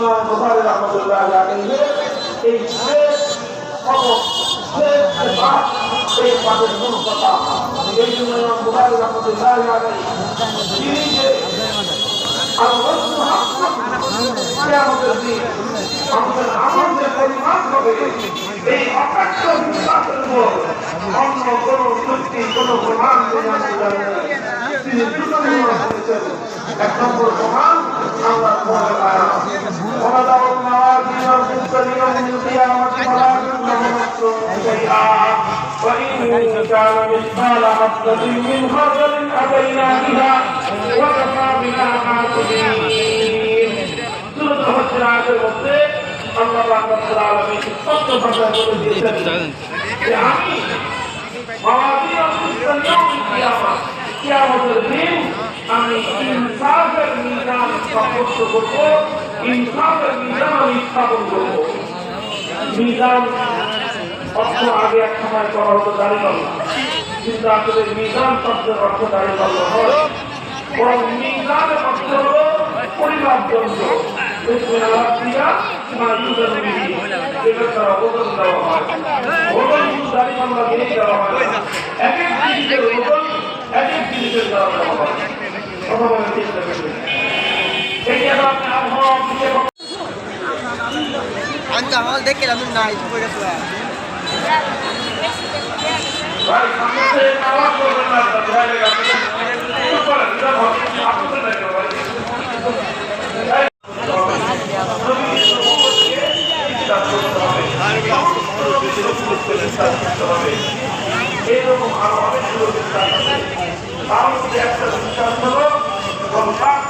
ইমাম বুখারী রাহমাতুল্লাহ আলাইহি এই শেষ এই পাঠের মূল কথা এই জন্য ইমাম বুখারী রাহমাতুল্লাহ আলাইহি তিনি যে আমাদের পরিমাণ হবে, এই অকাট্য বিশ্বাসের কোনো এক নম্বর প্রমাণ ونضع الموازين القسط ليوم القيامة فلا تظلم نفس شيئا وإن كان مثقال حبة من خردل أتينا بها وكفى بنا حاسبين سورة الحجرات المصير الله رحمة العالمين فقط فتاة الجسد يعني موازين القسط ليوم القيامة قيامة الدين আমি ইনসাফের মিজান সাব্যস্ত করব, ইনসাফের মিজান আমি স্থাপন করব। মিজান অর্থ আগে এক সময় করা হতো দাঁড়িয়ে পাল্লা। কিন্তু আসলে মিজান শব্দের অর্থ দাঁড়িয়ে পাল্লা হয় বরং মিজানের অর্থ হলো পরিমাপ যন্ত্র। এক এক জিনিসের দেওয়া হয়। কথা বলার চেষ্টা করবেন আমার দেখে আমি নাই পড়ে গেছে ভাই সামনে আওয়াজ করবেন না আছে তার মধ্যে একটা বিশ্বাস হলো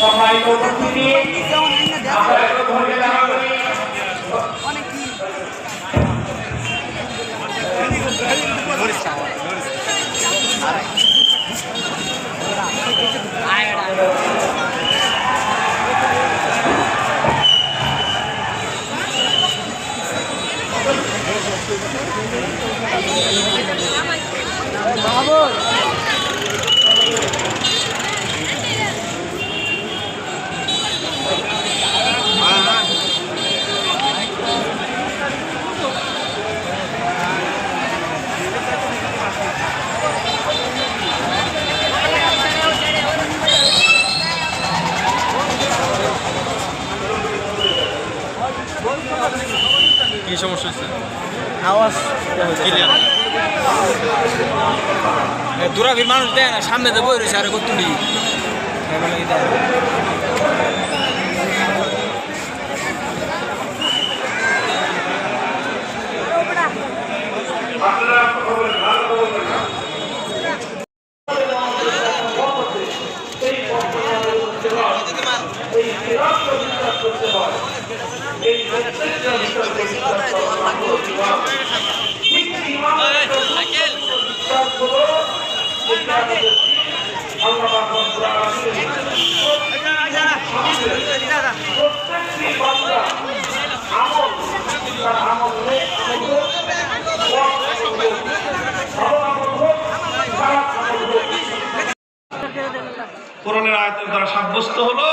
সবাই উপস্থিতি আমরা একটু ধরে দাঁড়া আওয়াজ দূরাভির মানুষ দেয় না সামনে দেবো রয়েছে আরে খবর এই কোরআনের আয়াতের দ্বারা সাব্যস্ত হলো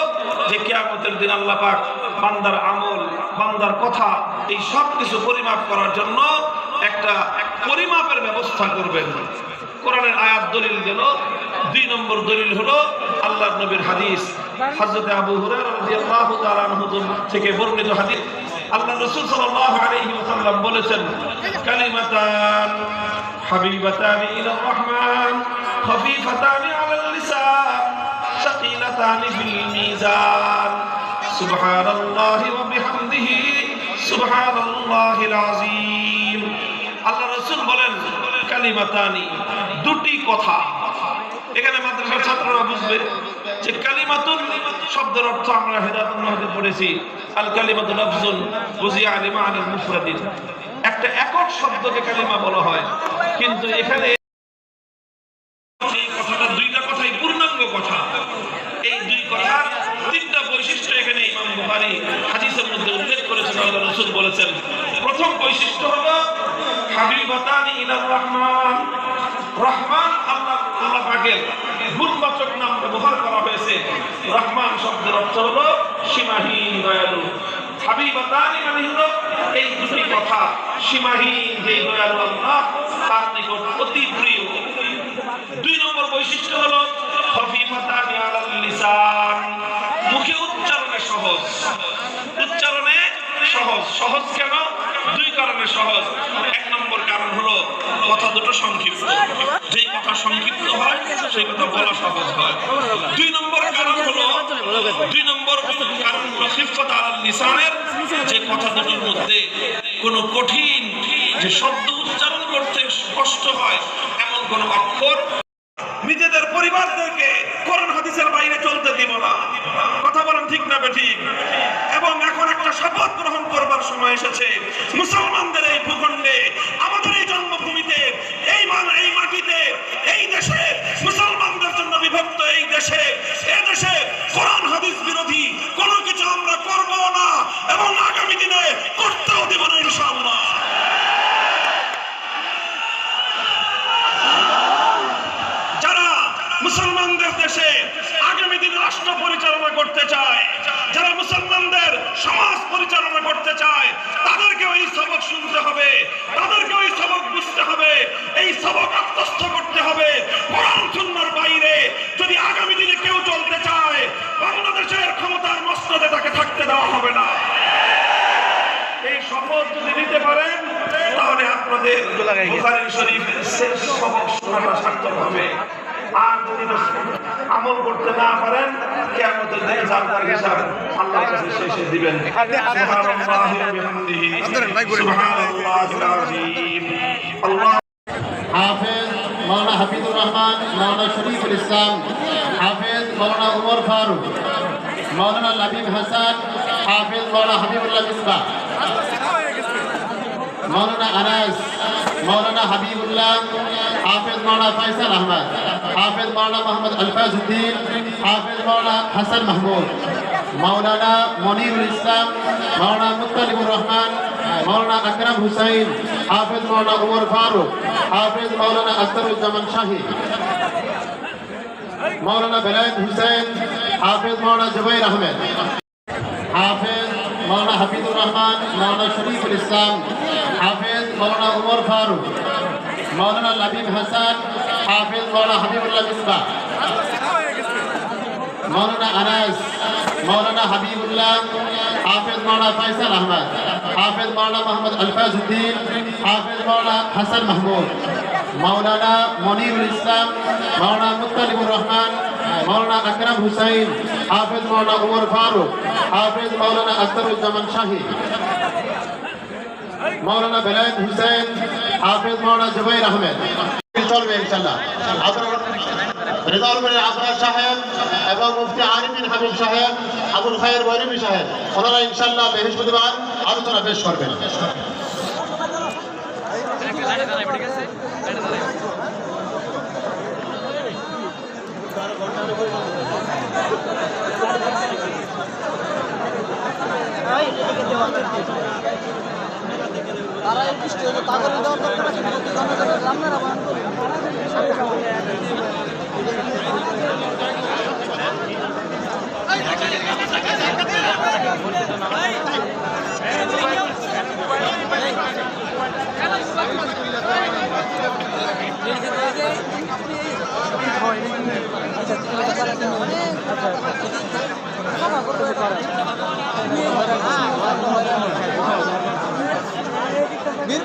যে কিয়ামতের দিন আল্লাহ পাক বান্দার আমল বান্দার কথা, এই সব কিছু পরিমাপ করার জন্য একটা পরিমাপের ব্যবস্থা করবেন। কোরআনের আয়াত দলিল গেল দুই নম্বর দলিল হলো আল্লাহ নবীর হাদিস। হযরত আবু হুরায়রা রাদিয়াল্লাহু থেকে বর্ণিত হাদিস। আল্লাহ রসুল সাল্লাল্লাহু আলাইহি ওয়াসাল্লাম বলেছেন, কালিমাতান হাবিবাতান ইলা রহমান খাফিফাতান আলাল লিসান সাকিলাতান ফিল মিজান سبحان الله وبحمده সুবহানাল্লাহিল আযীম আল্লাহ রাসূল বলেন কালিমাতানি দুটি কথা এখানে মাদ্রাসার ছাত্ররা বুঝবে যে কালিমাতুন শব্দের অর্থ আমরা হেদায়াতুল মাহদে পড়েছি আল কালিমাতু লাফজুন বুঝিয়া আলিমা আনিল মুফরাদিন একটা একক শব্দকে কালিমা বলা হয় কিন্তু এখানে রাসূল বলেছেন, প্রথম বৈশিষ্ট্য হলো হাবিবাতানি ইলার রহমান। রহমান আল্লাহ আল্লাহ পাকের গুণবাচক নাম ব্যবহার করা হয়েছে। রহমান শব্দের অর্থ হলো সীমাহীন দয়ালু। হাবিবাতানি মানে হলো এই দুটি কথা, সীমাহীন যে দয়ালু আল্লাহ, তার নিকট অতি প্রিয়। দুই সহজ কেন? দুই কারণে সহজ। এক নম্বর কারণ হলো, কথা দুটো সংক্ষিপ্ত। যেই কথা সংক্ষিপ্ত হয়, সেই কথা বলা সহজ হয়। দুই নম্বর কারণ হলো, দুই নম্বর কারণ হলো খিফত আলাল লিসানের, যে কথা দুটোর মধ্যে কোনো কঠিন যে শব্দ উচ্চারণ করতে কষ্ট হয়, এমন কোনো অক্ষর নিজেদের পরিবারদেরকে কোরআন হাদিসের বাইরে চলতে দিব না। কথা বলেন ঠিক না ঠিক এবং শপথ গ্রহণ করবার সময় এসেছে। মুসলমানদের এই ভূখণ্ডে, আমাদের এই জন্মভূমিতে, এই মান, এই মাটিতে, এই দেশে মুসলমানদের জন্য বিভক্ত এই দেশে এই দেশে কোরআন, হাদিস বিরোধী কোনো কিছু আমরা করব না এবং আগামী দিনে করতেও দিব না ইনশাআল্লাহ। যারা মুসলমানদের দেশে হবে। আর যদি আমল করতে না পারেন কেমতের দিন জানবার হিসাব আল্লাহ কাছে হাফেজ মাওলানা হাফিজুর রহমান মাওলানা শরীফুল ইসলাম হাফিজ মাওলানা উমর ফারুক মাওলানা লাবিব হাসান হাফিজ মাওলানা হাবিবুল্লাহ মিসবা মৌলানা আনাস, মৌলানা হাবিবুল্লাহ, হাফেজ মৌলানা ফয়সাল আহমদ, হাফেজ মৌলানা মোহাম্মদ আলফাজ উদ্দিন হাফেজ মৌলানা হাসান মাহমুদ, মৌলানা মনিরুল ইসলাম, মৌলানা মুতালিবুর রহমান, মৌলানা আকরাম হুসাইন, হাফেজ মৌলানা উমর ফারুক, হাফেজ মৌলানা আখতারুজ্জামান শাহী, মৌলানা বেলায়েত হুসাইন হাফেজ মৌলানা জুবাইর আহমেদ, হাফেজ মৌলানা হাফিজুর রহমান, মৌলানা শরীফুল ইসলাম হাফেজ মৌলানা উমর ফারুক, মৌলানা লাবিব হাসান, হাফেজ মৌলানা হাবিবুল্লাহ মিসবা মৌলানা আনাস, মৌলানা হাবিবুল্লাহ, হাফেজ মৌলানা ফাইসাল আহমদ, হাফেজ মৌলানা মোহাম্মদ আলফাজ উদ্দিন হাফেজ মৌলানা হাসান মাহমুদ, মৌলানা মনিউল ইসলাম, মৌলানা মুতালিবুর রহমান, মৌলানা আকরাম হুসাইন, হাফেজ মৌলানা উমর ফারুক, হাফেজ মৌলানা আখতারুজ্জামান শাহী মৌলানা বেলায়েত হুসেন, হাফিজ মাওলানা জুবাইর আহমেদ। চলবে ইনশাল্লাহ রেজাউলের আবরার সাহেব এবং মুফতি আরিফিন হাবিব সাহেব, আবুল খায়ের বৈরবী সাহেব, ওনারা ইনশাল্লাহ বৃহস্পতিবার আলোচনা পেশ করবেন। Thank you. তারা বৃষ্টি হলে তাদের দেওয়ার দরকার আছে কিন্তু জনগণের রান্নার আবার বের করতে না করব এনে এই সাইডে না থাকলে আর বের করব না, যে মানুষের নিয়ে দেখতে পারব না। এরা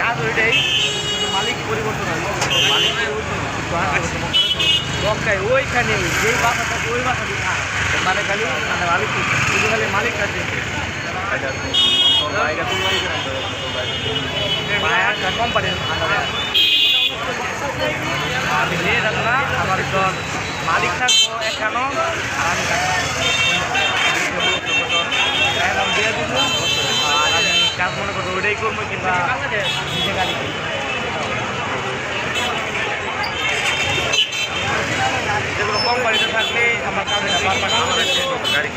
কাজ ওইটাই মালিক পরিবর্তন হয় মালিক দরকার ওইখানে যেই বাসা থাকে ওই বাসা দিয়ে মানে খালি মানে মালিক শুধু খালি মালিক আছে কোম্পানির আমি নিয়ে যাব না আমার মালিক থাকব এখানো আর আমি থাকব এখন আমি দিয়ে দিব। আর আমি কাজ মনে করব ওইটাই করব কিংবা নিজে গাড়ি কিনবো। যেগুলো কোম্পানিতে থাকলে আমার কাজে গাড়ি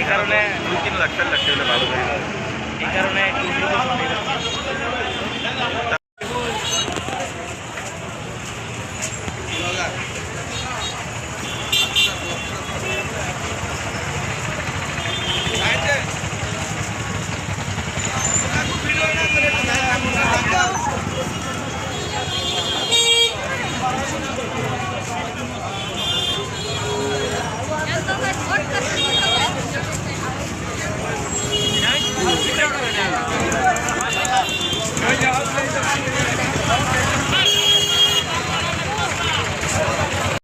এই কারণে দুই তিন লাখ চার লাখ টাকা ভালো এই কারণে